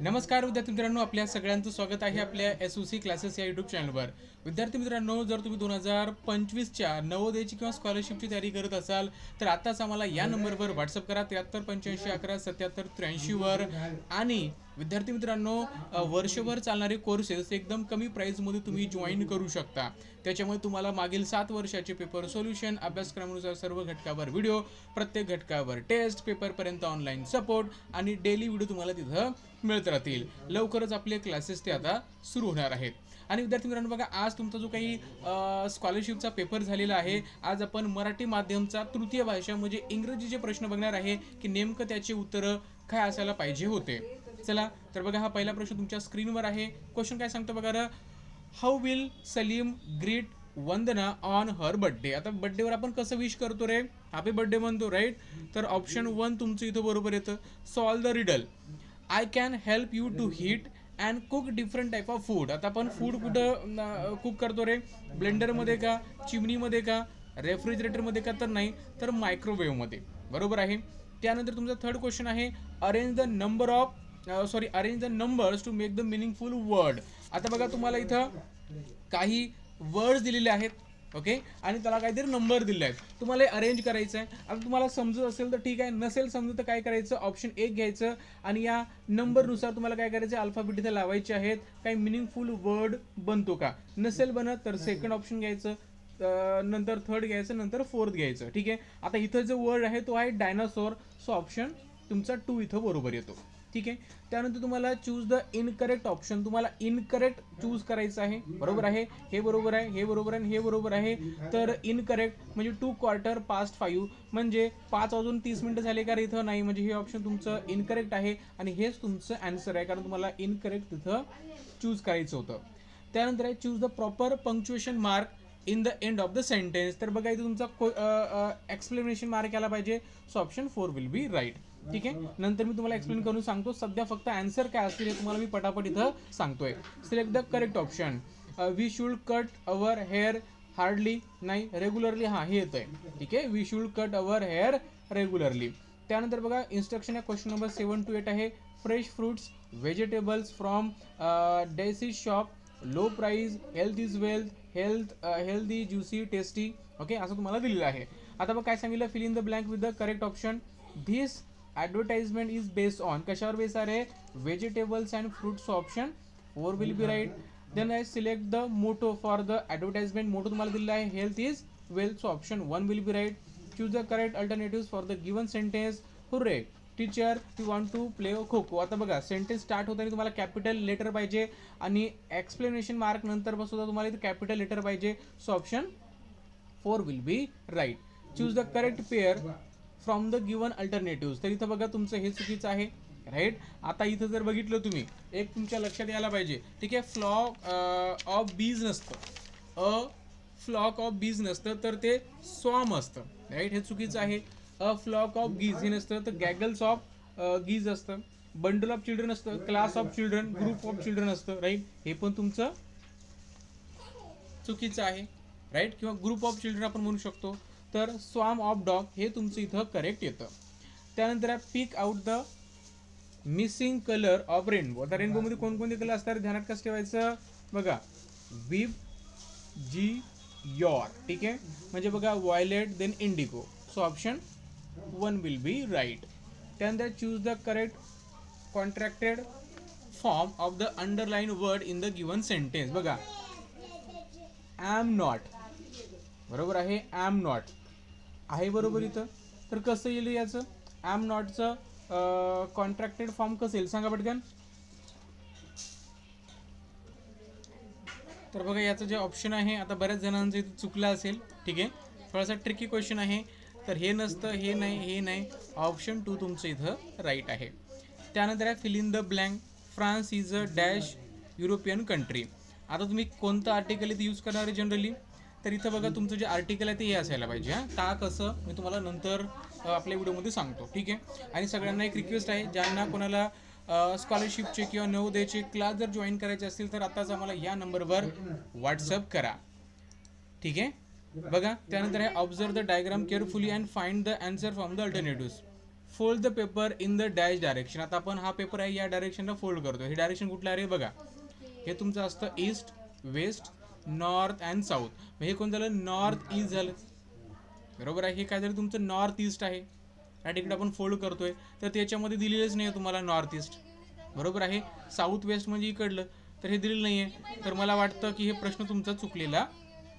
नमस्कार विद्यार्थी मित्रांनो आपल्या सगळ्यांचं स्वागत आहे आपल्या एस ओ सी क्लासेस या यूट्यूब चॅनलवर विद्यार्थी मित्रांनो जर तुम्ही दोन हजार पंचवीसच्या नवोदयची किंवा स्कॉलरशिपची तयारी करत असाल तर आताच आम्हाला या नंबरवर व्हॉट्सअप करा त्र्याहत्तर पंच्याऐंशी अकरा सत्याहत्तर त्र्याऐंशीवर आणि विद्यार्थी मित्रांनो वर्षभर चालणारे कोर्सेस एकदम कमी प्राईजमध्ये तुम्ही जॉईन करू शकता. त्याच्यामुळे तुम्हाला मागील सात वर्षाचे पेपर सोल्युशन अभ्यासक्रमानुसार सर्व घटकावर व्हिडिओ प्रत्येक घटकावर टेस्ट पेपरपर्यंत ऑनलाईन सपोर्ट आणि डेली व्हिडिओ तुम्हाला तिथं मिळत राहतील. लवकरच आपले क्लासेस ते आता सुरू होणार आहेत. आणि विद्यार्थी मित्रांनो बघा आज तुमचा जो काही स्कॉलरशिपचा पेपर झालेला आहे आज आपण मराठी माध्यमचा तृतीय भाषा म्हणजे इंग्रजीचे प्रश्न बघणार आहे की नेमकं त्याचे उत्तरं काय असायला पाहिजे होते. चला तर बघा हा पहिला प्रश्न तुमच्या स्क्रीनवर आहे. क्वेश्चन काय सांगतो बघा how will Salim greet Vandana on her birthday आता बर्थडेवर आपण कसं विश करतो रे? हॅपी बर्थडे म्हणतो राईट तर ऑप्शन वन तुमचं इथं बरोबर येतं. Solve the riddle I can help you to heat and cook different type of food आता आपण फूड कुठं कुक करतो रे? ब्लेंडरमध्ये का? चिमणीमध्ये का? रेफ्रिजरेटरमध्ये का? तर नाही. तर मायक्रोवेव्हमध्ये बरोबर आहे? त्यानंतर तुमचा थर्ड क्वेश्चन आहे. Arrange the number of sorry arrange the numbers to make the meaningful word आता बघा तुम्हाला इथं काही वर्ड्स दिलेले आहेत ओके आणि त्याला काहीतरी नंबर दिले आहेत. तुम्हाला अरेंज करायचं आहे आता तुम्हाला समजत असेल तर ठीक आहे नसेल समजत तर काय करायचं? ऑप्शन एक घ्यायचं आणि या नंबरनुसार तुम्हाला काय करायचं अल्फाबेट इथे लावायचे आहेत. काही मिनिंगफुल वर्ड बनतो का? नसेल बनत तर सेकंड ऑप्शन घ्यायचं नंतर थर्ड घ्यायचं नंतर फोर्थ घ्यायचं. ठीक आहे? आता इथं जो वर्ड आहे तो आहे डायनासोर सो ऑप्शन तुमचा टू इथं बरोबर येतो. ठीक आहे? त्यानंतर तुम्हाला चूज द इनकरेक्ट ऑप्शन तुम्हाला इनकरेक्ट चूज करायचं आहे. बरोबर आहे? हे बरोबर आहे हे बरोबर आहे आणि हे बरोबर आहे. तर इनकरेक्ट म्हणजे टू क्वार्टर पास्ट फाईव्ह म्हणजे पाच वाजून तीस मिनटं झाले का इथं? नाही म्हणजे हे ऑप्शन तुमचं इनकरेक्ट आहे आणि हेच तुमचं अँसर आहे. कारण तुम्हाला इनकरेक्ट तिथं चूज करायचं होतं. त्यानंतर आहे choose the proper punctuation mark in the end of the sentence तर बघा इथे तुमचा एक्सप्लेनेशन मार्क यायला पाहिजे. So option four will be right ठीक आहे? नंतर मी तुम्हाला एक्सप्लेन करून सांगतो. सध्या फक्त आन्सर काय असतील हे तुम्हाला मी पटापट इथं सांगतोय. Select the correct option we should cut our hair hardly नाही रेग्युलरली हां हे येतं आहे ठीक आहे? We should cut our hair regularly त्यानंतर बघा इन्स्ट्रक्शन आहे question number seven two eight आहे. Fresh fruits vegetables from Daisy shop low price health is wealth health healthy juicy tasty okay असं तुम्हाला दिलेलं आहे. आता बघ काय सांगितलं? Fill in the blank with the correct option this advertisement is based on कशावर बेस आहे? Vegetables and fruits option four will be right then I select the motto for the advertisement motto तुम्हाला दिलेला आहे health is wealth option one will be right choose the correct alternative for the given sentence hurray teacher you want to play kho kho आता बघा sentence start होताना तुम्हाला capital letter पाहिजे आणि explanation mark नंतर सुद्धा तुम्हाला इथे कॅपिटल लेटर पाहिजे. So option four will be right choose the correct pair from the given alternative तर इथं बघा तुमचं हे चुकीचं आहे राईट आता इथं जर बघितलं तुम्ही एक तुमच्या लक्षात यायला पाहिजे. ठीक आहे फ्लॉक ऑफ बीज नसतं. अ फ्लॉक ऑफ बीज नसतं तर ते स्वॉम असतं राईट हे चुकीचं आहे. अ फ्लॉक ऑफ गीज हे नसतं तर गॅगल्स ऑफ गीज असतं. बंडल ऑफ चिल्ड्रन असतं class of children group of children असतं राईट हे पण तुमचं चुकीचं आहे राईट किंवा ग्रुप ऑफ चिल्ड्रन आपण म्हणू शकतो. तर स्वाम ऑफ डॉग हे तुमचं इथं करेक्ट येतं. त्यानंतर आहे pick out the missing colour of rainbow आता रेनबोमध्ये कोणकोणते कलर असतात? ध्यानात कसं ठेवायचं? बघा विप जी यॉर ठीक आहे? म्हणजे बघा violet then indigo so option one will be right त्यानंतर choose the correct contracted form of the underline word in the given sentence बघा ॲम नॉट बरोबर आहे? ॲम नॉट आहे बरोबर इथं? तर कसं येईल याचं? ॲम नॉटचं कॉन्ट्रॅक्टेड फॉर्म कसं येईल? सांगा पटकन. तर बघा याचं जे ऑप्शन आहे आता बऱ्याच जणांचं इथं चुकलं असेल ठीक आहे? थोडासा ट्रिकी क्वेश्चन आहे. तर हे नसतं हे नाही हे नाही. ऑप्शन टू तुमचं इथं राईट आहे. त्यानंतर आहे fill in the blank France is a dash European country आता तुम्ही कोणतं आर्टिकल इथे यूज करणार आहे जनरली तर इथं बघा तुमचं जे आर्टिकल आहे ते हे असायला पाहिजे हां. का कसं मी तुम्हाला नंतर आपल्या व्हिडिओमध्ये सांगतो ठीक आहे? आणि सगळ्यांना एक रिक्वेस्ट आहे ज्यांना कोणाला स्कॉलरशिपचे किंवा नवोदयचे क्लास जर जॉईन करायचे असतील तर आताच आम्हाला या नंबरवर व्हॉट्सअप करा. ठीक आहे? बघा त्यानंतर आहे observe the diagram carefully and find the answer from the alternative fold the paper in the dash direction आता आपण हा पेपर आहे या डायरेक्शनला फोल्ड करतो हे डायरेक्शन कुठलं आहे बघा. हे तुमचं असतं east west north and south. हे कोण झालं? नॉर्थ ईस्ट झालं. बरोबर आहे? हे काय झालं? तुमचं नॉर्थ ईस्ट आहे. या तिकडे आपण फोल्ड करतोय. तर त्याच्यामध्ये दिलेलंच नाही आहे तुम्हाला नॉर्थ ईस्ट. बरोबर आहे? साऊथ वेस्ट म्हणजे इकडलं. तर हे दिलेलं नाही आहे तर मला वाटतं की हे प्रश्न तुमचा चुकलेला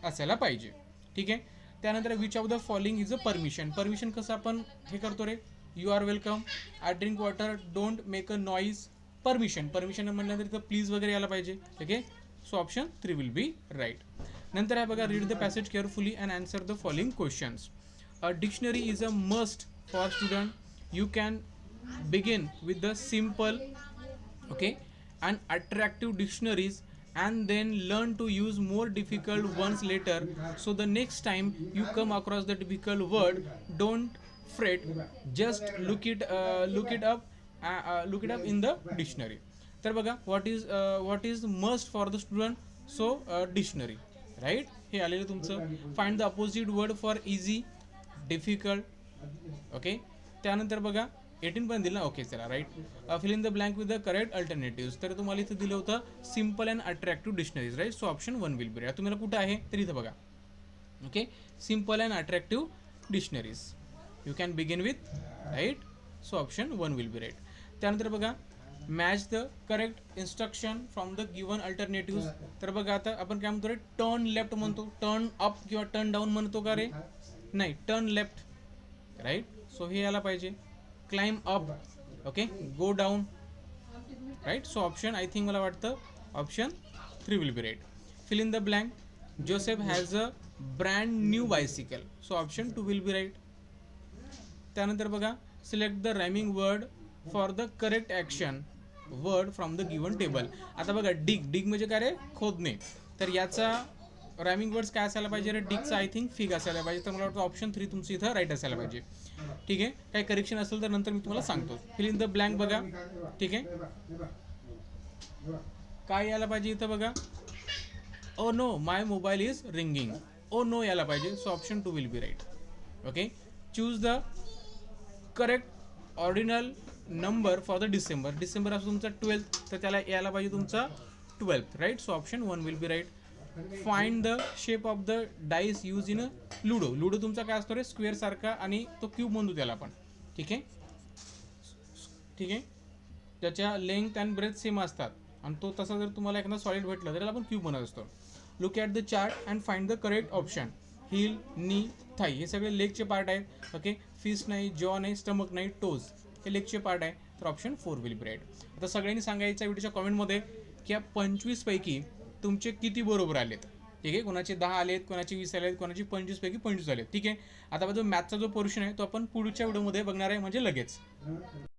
असायला पाहिजे. ठीक आहे? त्यानंतर which of the following is a permission. Permission कसं आपण हे करतो रे? You are welcome. I drink water. Don't make a noise. Permission. Permission म्हणल्यानंतर इथं प्लीज वगैरे यायला पाहिजे. ठीक आहे? so option three will be right नंतर आहे बघा read the passage carefully and answer the following questions a dictionary is a must for student you can begin with the simple okay and attractive dictionaries and then learn to use more difficult ones later so the next time you come across the difficult word don't fret just look it uh, look it up uh, uh, look it up in the dictionary तर बघा what is what is must for the student so dictionary right हे आलेलं तुमचं. Find the opposite word for easy difficult okay त्यानंतर बघा eighteen पण दिलं ना? ओके चला right fill in the blank with the correct alternative तर तुम्हाला इथं दिलं होतं simple and attractive dictionaries right so option one will be right तुम्हाला कुठं आहे? तर इथं बघा. Okay simple and attractive dictionaries you can begin with right so option one will be right त्यानंतर बघा match the correct instruction from the given alternative तर बघा आता आपण काय म्हणतो रे? टर्न लेफ्ट म्हणतो. टर्न अप किंवा टर्न डाऊन म्हणतो का रे? नाही टर्न लेफ्ट राईट सो हे यायला पाहिजे. Climb up okay go down right so option I think मला वाटतं option three will be right fill in the blank Joseph has a brand new bicycle so option two will be right त्यानंतर बघा select the rhyming word for the correct action word from the given table आता बघा डिग डिग म्हणजे काय रे? खोदणे. तर याचा rhyming words काय असायला पाहिजे रे? डिगचा आय थिंक फिग असायला पाहिजे. तर मला वाटतं ऑप्शन थ्री तुमचं इथं राईट असायला पाहिजे. ठीक आहे? काही करेक्शन असेल तर नंतर मी तुम्हाला सांगतो. फिल इन द ब्लँक बघा. ठीक आहे? काय यायला पाहिजे इथं बघा? ओ no my mobile is ringing oh no यायला पाहिजे. So option two will be right okay choose the correct ordinal number for the December December असं तुमचा ट्वेल्थ तर त्याला यायला पाहिजे तुमचा twelfth right so option one will be right find the shape of the dice use in a ludo ludo तुमचा काय असतो रे? स्क्वेअर सारखा आणि तो क्यूब म्हणतो त्याला आपण. ठीक आहे? ठीक आहे? त्याच्या लेंथ अँड ब्रेथ सेम असतात. आणि तो तसा जर तुम्हाला एखादा सॉलिड भेटला तर त्याला आपण क्यूब म्हणत असतो. Look at the chart and find the correct option hill knee thigh हे सगळे लेगचे पार्ट आहेत. ओके फिस नाही जॉ नाही स्टमक नाही टोज हे लेगचे पार्ट आहे तर option four will be right आता सगळ्यांनी सांगायचं व्हिडिओच्या कॉमेंटमध्ये की या पंचवीसपैकी तुमचे किती बरोबर आलेत? ठीक आहे? कोणाचे दहा आलेत कोणाचे वीस आलेत कोणाचे पंचवीसपैकी पंचवीस आलेत. ठीक आहे? आता जो मॅथचा जो पोर्शन आहे तो आपण पुढच्या व्हिडिओमध्ये बघणार आहे म्हणजे लगेच.